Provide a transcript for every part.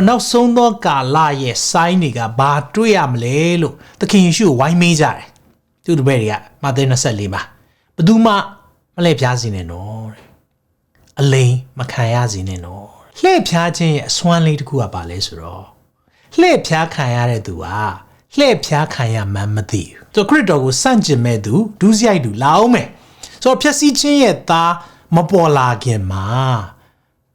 တော့နောက်ဆုံးသောကာလရဲ့ sign တွေကဘာတွေ့ရမလဲလို့သခင်ယေရှုကိုဝိုင်းမေးကြတယ်သူတို့ဘယ်တွေကမာသဲ24မှာဘယ်သူမှမလဲပြားစီနေတော့တဲ့အလိန်မခံရစီနေတော့လှည့်ဖြားခြင်းရဲ့အစွမ်းလေးတစ်ခုကပါလဲဆိုတော့လှည့်ဖြားခံရတဲ့သူကလှည့်ဖြားခံရမှန်းမသိဘူးသူခရစ်တော်ကိုစန့်ကျင်မဲ့သူဒုစရိုက်သူလာအောင်မယ်ဆိုတော့ဖြည့်စည်းခြင်းရဲ့သားမပေါ်လာခင်မှာ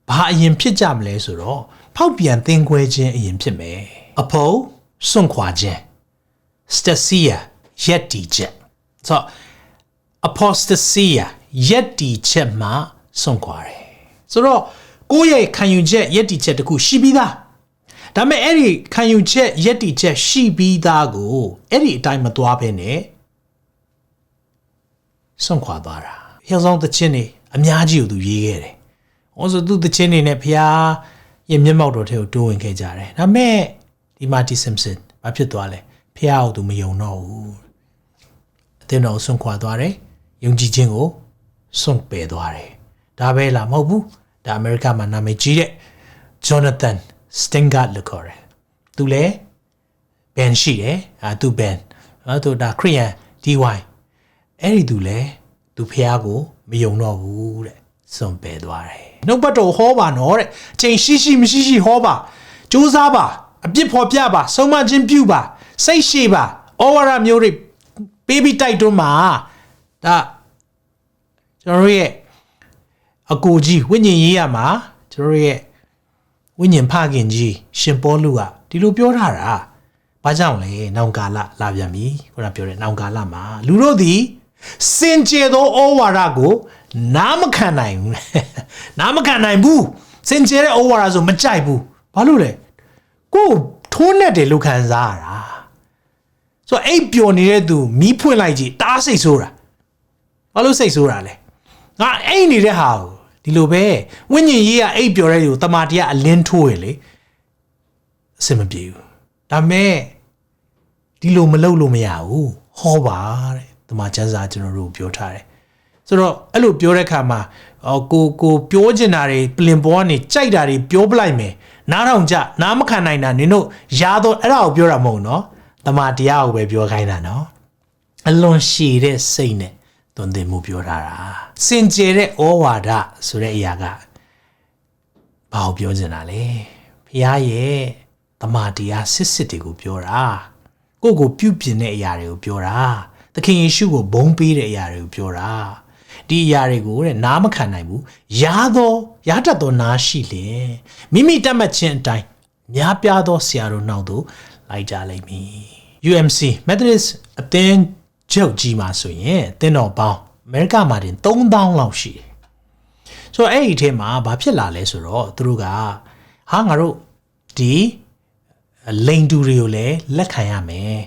ဘာအရင်ဖြစ်ကြမလဲဆိုတော့ ဖောက်ပြန်သင်ခွဲခြင်းအရင်ဖြစ်မယ်အဖို့စွန့်ခွာခြင်း stasia ယက်တီချက်ဆိုတော့ apostasia ယက်တီချက်မှာစွန့်ခွာတယ်ဆိုတော့ကိုယ့်ရဲ့ခံယူချက်ယက်တီချက်တခုရှိပြီးသားဒါပေမဲ့အဲ့ဒီခံယူချက်ယက်တီချက်ရှိပြီးသားကိုအဲ့ဒီအတိုင်းမသွားဘဲနဲ့စွန့်ခွာသွားတာဟောဆောင်သချင်းနေအများကြီးကိုသူရေးခဲ့တယ်။ဟောဆိုသူသချင်းနေနဲ့ဖျား ရဲ့မျက်မှောက်တော်ထဲကိုတိုးဝင်ခဲ့ကြတယ်။ဒါပေမဲ့ဒီမာတီဆင်ဆန်ဘာဖြစ်သွားလဲ။ဖျားကိုသူမယုံတော့ဘူး။အသင်းတော်ဆွန့်ခွာသွားတယ်။ယုံကြည်ခြင်းကိုစွန့်ပယ်သွားတယ်။ဒါပဲလားမဟုတ်ဘူး။ဒါအမေရိကမှာနာမည်ကြီးတဲ့ Jonathan Stengart လို့ခေါ်တယ်။သူလည်းဘန်ရှိတယ်။အာသူဘန်။အဲသူဒါခရီးယန် DY အဲ့ဒီသူလည်းသူဖះကိုမယုံတော့ဘူးတဲ့ စွန့်ပယ်သွားတယ်နှုတ်ပတ်တော်ဟောပါနော်တဲ့အချိန်ရှိရှိမရှိရှိဟောပါစူးစမ်းပါအပြစ်ဖော်ပြပါဆုံးမခြင်းပြုပါစိတ်ရှိပါဩဝါဒမျိုးတွေပေးပြီးတိုက်တွန်းမှာဒါကျွန်တော်ရဲ့အကိုကြီးဝိညာဉ်ရေးရမှာကျွန်တော်ရဲ့ဝိညာဉ်ဖခင်ကြီးရှင်ပေါလုကဒီလိုပြောထားတာဘာကြောင့်လဲနောင်ကာလလာပြန်ပြီခုနပြောတဲ့နောင်ကာလမှာလူတို့သည်စင်ကြယ်သောဩဝါဒကို နားမခံနိုင်ဘူးနားမခံနိုင်ဘူးစင်ကြယ်တဲ့ဩဝါဒဆိုမကြိုက်ဘူးဘာလို့လဲကိုထိုးနဲ့တယ်လို့ခံစားရတာဆိုအိပ်ပျော်နေတဲ့သူမီးဖွင့်လိုက်ကြည့်တားစိတ်ဆိုးတာဘာလို့စိတ်ဆိုးတာလဲငါအိပ်နေတဲ့ဟာကိုဒီလိုပဲဝိညာဉ်ရေးကအိပ်ပျော်တဲ့သူတမာတရားအလင်းထိုးရလေအဆင်မပြေဘူးဒါမဲ့ဒီလိုမလုပ်လို့မရဘူးဟောပါတဲ့တမန်ကျမ်းစာကျွန်တော်တို့ပြောထားတယ် ဆိုတော့အဲ့လိုပြောတဲ့အခါမှာကိုကိုပြောချင်တာတွေပြင်ပေါ်ကနေကြိုက်တာတွေပြောပလိုက်မယ်နားထောင်ကြနားမခံနိုင်တာနင်တို့ရာတော့အဲ့ဒါကိုပြောတာမဟုတ်နော်တမန်တရားကိုပဲပြောခိုင်းတာနော်အလွန်ရှည်တဲ့စိတ်နဲ့သွန်သင်မှုပြောထားတာစင်ကြယ်တဲ့ဩဝါဒဆိုတဲ့အရာကဘာကိုပြောချင်တာလဲဖះရဲ့တမန်တရားစစ်စစ်တွေကိုပြောတာကိုကိုပြုပြင်တဲ့အရာတွေကိုပြောတာသခင်ယေရှုကိုဘုန်းပေးတဲ့အရာတွေကိုပြောတာ ဒီအရာတွေကိုတဲ့နားမခံနိုင်ဘူးရာသောရာတတ်သောနားရှိလေမိမိတတ်မှတ်ခြင်းအတိုင်းများပြားသောဆရာတို့နောက်သို့လိုက်ကြလိမ့်မည် UMC Methodist အသင်းချုပ်ကြီးမှာဆိုရင်အသင်းတော်ပေါင်းအမေရိကမှာတင်3000လောက်ရှိတယ်ဆိုတော့အဲ့ဒီအထဲမှာဘာဖြစ်လာလဲဆိုတော့သူတို့ကဟာငါတို့ဒီလိန်တူတွေကိုလည်းလက်ခံရမယ်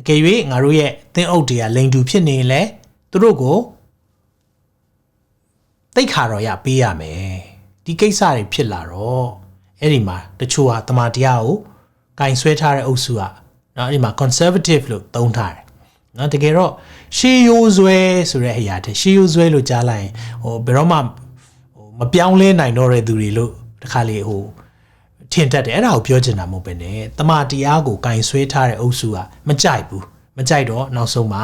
အကယ်၍ငါတို့ရဲ့သင်းအုပ်တွေကလိန်တူဖြစ်နေရင်လည်းသူတို့ကို တိတ်ခါတော့ရပေးရမယ်ဒီကိစ္စတွေဖြစ်လာတော့အဲ့ဒီမှာတချို့ဟာတမန်တရားကိုကင်ဆွဲထားတဲ့အုပ်စုကနော်အဲ့ဒီမှာ conservative လို့သုံးထားတယ်နော်တကယ်တော့ရှေးရိုးဆွဲဆိုတဲ့အရာတဲ့ရှေးရိုးဆွဲလို့ကြားလိုက်ရင်ဟိုဘယ်တော့မှဟိုမပြောင်းလဲနိုင်တော့တဲ့သူတွေလို့တခါလေဟိုထင်တတ်တယ်အဲ့ဒါကိုပြောချင်တာမဟုတ်ပဲねတမန်တရားကိုကင်ဆွဲထားတဲ့အုပ်စုကမကြိုက်ဘူးမကြိုက်တော့နောက်ဆုံးမှာ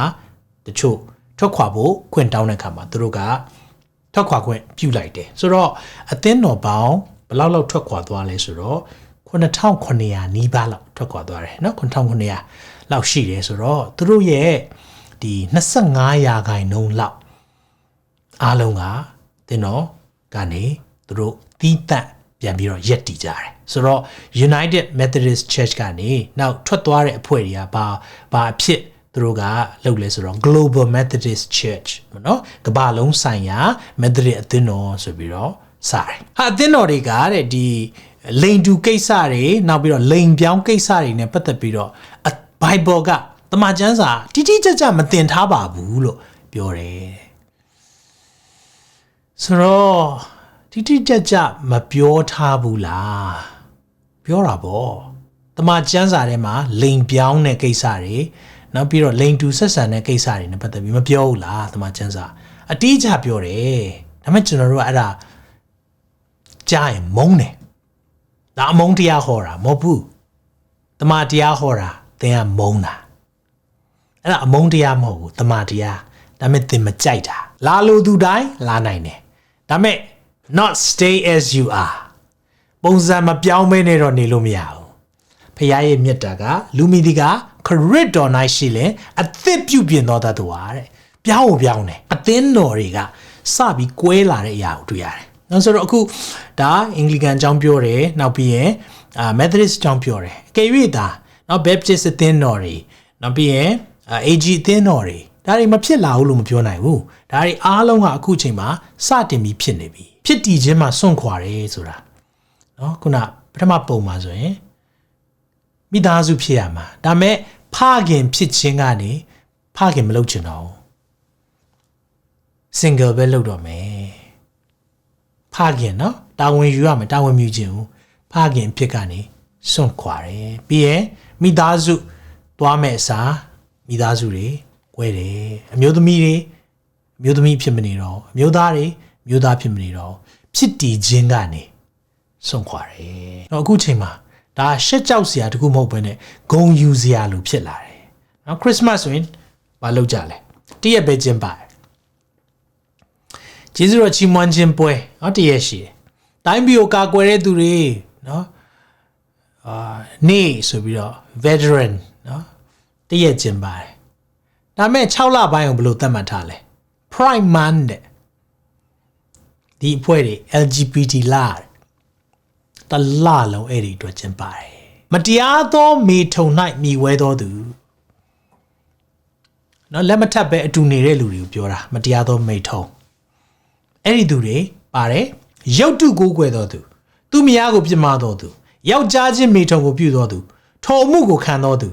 တချို့ထွက်ခွာဖို့ခွင့်တောင်းတဲ့ခါမှာသူတို့က ထွက်ခွာခွင့်ပြုလိုက်တယ်ဆိုတော့အသင်းတော်ပေါင်းဘယ်လောက်လောက်ထွက်ခွာသွားလဲဆိုတော့9900နီးပါးလောက်ထွက်ခွာသွားတယ်เนาะ9900လောက်ရှိတယ်ဆိုတော့သူတို့ရဲ့ဒီ25ရာခိုင်နှုန်းလောက်အားလုံးကတင်းတော်ကနေသူတို့တီးတန့်ပြန်ပြီးတော့ရက်တည်ကြတယ်ဆိုတော့ United Methodist Church ကနေနောက်ထွက်သွားတဲ့အဖွဲ့တွေကဘာဘာအဖြစ် သူတို့ကလုပ်လဲဆိုတော့ Global Methodist Church ပေါ့နော်ကမ္ဘာလုံးဆိုင်ရာ Methodist အသင်းတော်ဆိုပြီးတော့စတယ်ဟာအသင်းတော်တွေကတဲ့ဒီလိန်တူကိစ္စတွေနောက်ပြီးတော့လိန်ပြောင်းကိစ္စတွေနဲ့ပတ်သက်ပြီးတော့ Bible ကတမန်ကျမ်းစာတိတိကျကျမသင်ထားပါဘူးလို့ပြောတယ်ဆိုတော့တိတိကျကျမပြောထားဘူးလားပြောတာပေါ့တမန်ကျမ်းစာထဲမှာလိန်ပြောင်းတဲ့ကိစ္စတွေ နောက်ပြီးတော့လိန်တူဆက်ဆံတဲ့ကိစ္စတွေနဲ့ပတ်သက်ပြီးမပြောဘူးလားတမန်ကျမ်းစာအတိအကျပြောတယ်ဒါပေမဲ့ကျွန်တော်တို့ကအဲ့ဒါကြားရင်မုန်းတယ်ဒါအမုန်းတရားဟောတာမဟုတ်ဘူးတမန်တရားဟောတာသင်ကမုန်းတာအဲ့ဒါအမုန်းတရားမဟုတ်ဘူးတမန်တရားဒါပေမဲ့သင်မကြိုက်တာလာလို့သူတိုင်းလာနိုင်တယ်ဒါပေမဲ့ not stay as you are ပုံစံမပြောင်းမဲနဲ့တော့နေလို့မရဘူးဖခင်ရဲ့မြတ်တာကလူမီဒီက ခရစ်တော်၌ရှိလဲအသက်ပြုပြင်တော်တတ်တော်တဲ့ပြောင်းကိုပြောင်းတယ်အသင်းတော်တွေကစပြီးကွဲလာတဲ့အရာကိုတွေ့ရတယ်နော်ဆိုတော့အခုဒါအင်္ဂလိကန်အကြောင်းပြောတယ်နောက်ပြီးရင်အာ Methodist အကြောင်းပြောတယ်အကယ်၍ဒါနော် Baptist အသင်းတော်တွေနောက်ပြီးရင်အာ AG အသင်းတော်တွေဒါတွေမဖြစ်လာဘူးလို့မပြောနိုင်ဘူးဒါတွေအားလုံးကအခုချိန်မှာစတင်ပြီးဖြစ်နေပြီဖြစ်တည်ခြင်းမှာစွန့်ခွာတယ်ဆိုတာနော်ခုနပထမပုံမှာဆိုရင် မိသားစုဖြစ်ရမှာဒါမဲ့ဖခင်ဖြစ်ခြင်းကနေဖခင်မလုပ်ချင်တော့ဘူး single ပဲလုပ်တော့မယ်ဖခင်နော်တာဝန်ယူရမယ်တာဝန်မြူခြင်းကိုဖခင်ဖြစ်ကနေစွန့်ခွာတယ်ပြီးရင်မိသားစုသွားမဲ့အစားမိသားစုတွေ꿰တယ်အမျိုးသမီးတွေအမျိုးသမီးဖြစ်မနေတော့အမျိုးသားတွေအမျိုးသားဖြစ်မနေတော့ဖြစ်တည်ခြင်းကနေစွန့်ခွာတယ်တော့အခုချိန်မှာ ဒါရှက်ကြောက်စရာတခုမဟုတ်ဘဲနဲ့ဂုံယူစရာလိုဖြစ်လာတယ်။နော်ခရစ်စမတ်ဆိုရင်မလုပ်ကြလဲ။တည့်ရက်ပဲကျင်းပါတယ်။ဂျေဇုတော်ချီးမွမ်းခြင်းပွဲနော်တည့်ရက်ရှိတယ်။တိုင်းပြည်ကိုကာကွယ်တဲ့သူတွေနော်အာနေဆိုပြီးတော့ veteran နော်တည့်ရက်ကျင်းပါတယ်။ဒါမဲ့6လပိုင်းကိုဘယ်လိုသတ်မှတ်ထားလဲ။ prime month တဲ့ဒီအဖွဲ့တွေ LGBT လာတယ် တလလုံးအဲ့ဒီအတွက်ကျင်းပတယ်မတရားသောမေထုံ၌မိဝဲသောသူနော်လက်မထပ်ပဲအတူနေတဲ့လူတွေကိုပြောတာမတရားသောမိထုံအဲ့ဒီသူတွေပါတယ်ရုတ်တုကိုးကွယ်သောသူသူမယားကိုပြစ်မှားသောသူယောက်ျားချင်းမိထုံကိုပြုသောသူထော်မှုကိုခံသောသူ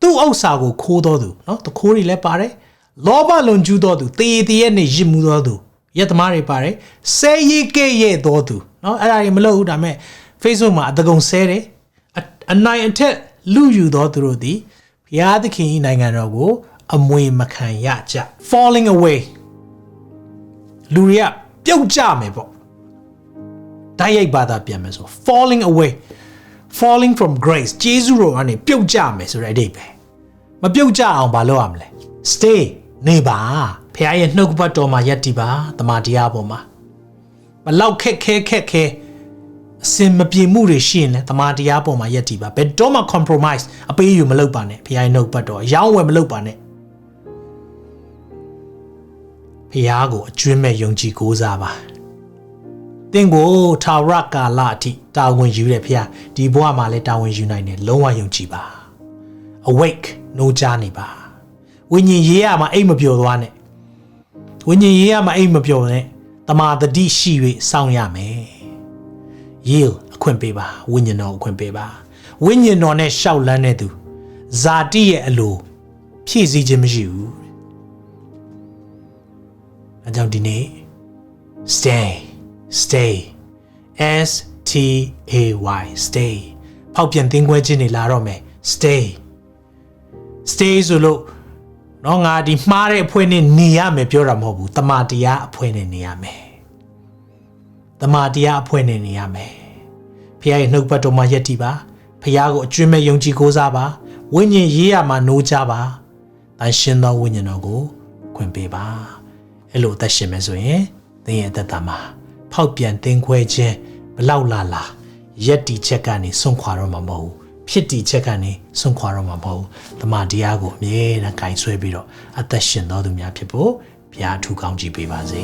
သူ့ဥစ္စာကိုခိုးသောသူနော်တခိုးတွေလည်းပါတယ်လောဘလွန်ကျူးသောသူတေးတည်းရဲ့နေရစ်မှုသောသူ ရက်သမားတွေပါတယ်ဆဲရီကဲ့ရဲ့တော်သူเนาะအဲ့ဒါတွေမလုပ်ဘူးဒါပေမဲ့ Facebook မှာအတကုံဆဲတယ်အအနိုင်အထက်လူယူတော်သူတို့သည်ဘုရားသခင်၏နိုင်ငံတော်ကို အမွေမခံရကြ falling away လူတွေကပြုတ်ကြမယ်ပေါ့တိုက်ရိုက်ဘာသာပြန်မယ်ဆို falling away falling from grace ဂျေဇုတော်ကနေပြုတ်ကြမယ်ဆိုတဲ့အဓိပ္ပာယ်မပြုတ်ကြအောင်ဘာလုပ်ရမလဲ stay နေပါဖခင်ရဲ့နှုတ်ကပတ်တော်မှာယက်တည်ပါတမန်တရားပေါ်မှာမလောက်ခက်ခဲခက်ခဲအစင်မပြေမှုတွေရှိရင်လည်းတမန်တရားပေါ်မှာယက်တည်ပါဘယ်တော့မှ compromise အပေးယူမလုပ်ပါနဲ့ဖခင်ရဲ့နှုတ်ကပတ်တော်အယောင်းဝယ်မလုပ်ပါနဲ့ဖះကိုအကျွမ်းမဲ့ယုံကြည်ကိုးစားပါတင့်ကိုထာဝရကာလအထိတာဝန်ယူတဲ့ဖះဒီဘဝမှာလည်းတာဝန်ယူနိုင်တယ်လုံးဝယုံကြည်ပါ awake နိုးကြနေပါ ဝိညာဉ်ရေးရမှာအိတ်မပျော်သွားနဲ့ဝိညာဉ်ရေးရမှာအိတ်မပျော်နဲ့တမာတတိရှိ၍စောင့်ရမယ်ယေအခွင့်ပေးပါဝိညာဉ်တော်အခွင့်ပေးပါဝိညာဉ်တော်နဲ့ရှောက်လန်းတဲ့သူဇာတိရဲ့အလိုဖြည့်ဆည်းခြင်းမရှိဘူး။အဲကြောင့်ဒီနေ့ stay stay S T A Y stay ဖောက်ပြန်သင်ခွဲခြင်းတွေလာတော့မယ် stay stay ဆိုလို့ တော့ငါဒီမှားတဲ့အဖွဲ့နဲ့နေရမယ်ပြောတာမဟုတ်ဘူးတမာတရားအဖွဲ့နဲ့နေရမယ်တမာတရားအဖွဲ့နဲ့နေရမယ်ဖခင်ရဲ့နှုတ်ပတ်တော်မှာယက်တည်ပါဖခင်ကိုအကျွမ်းမဲ့ယုံကြည်ကိုးစားပါဝိညာဉ်ရေးရမှာနိုးကြပါတန်ရှင်သောဝိညာဉ်တော်ကိုခွင့်ပေးပါအဲ့လိုအသက်ရှင်မယ်ဆိုရင်သင်ရဲ့အသက်တာမှာဖောက်ပြန်သင်ခွဲခြင်းဘလောက်လာလာရက်တီချက်ကနေစွန့်ခွာတော့မှာမဟုတ်ဘူး ဖြစ်တီချက်ကနေစွန့်ခွာတော့မှာမဟုတ်ဘူးတမန်တရားကိုအမြဲတမ်းကင်ဆွဲပြီးတော့အသက်ရှင်တော်သူများဖြစ်ဖို့ဘုရားထူကောင်းကြည့်ပေးပါစေ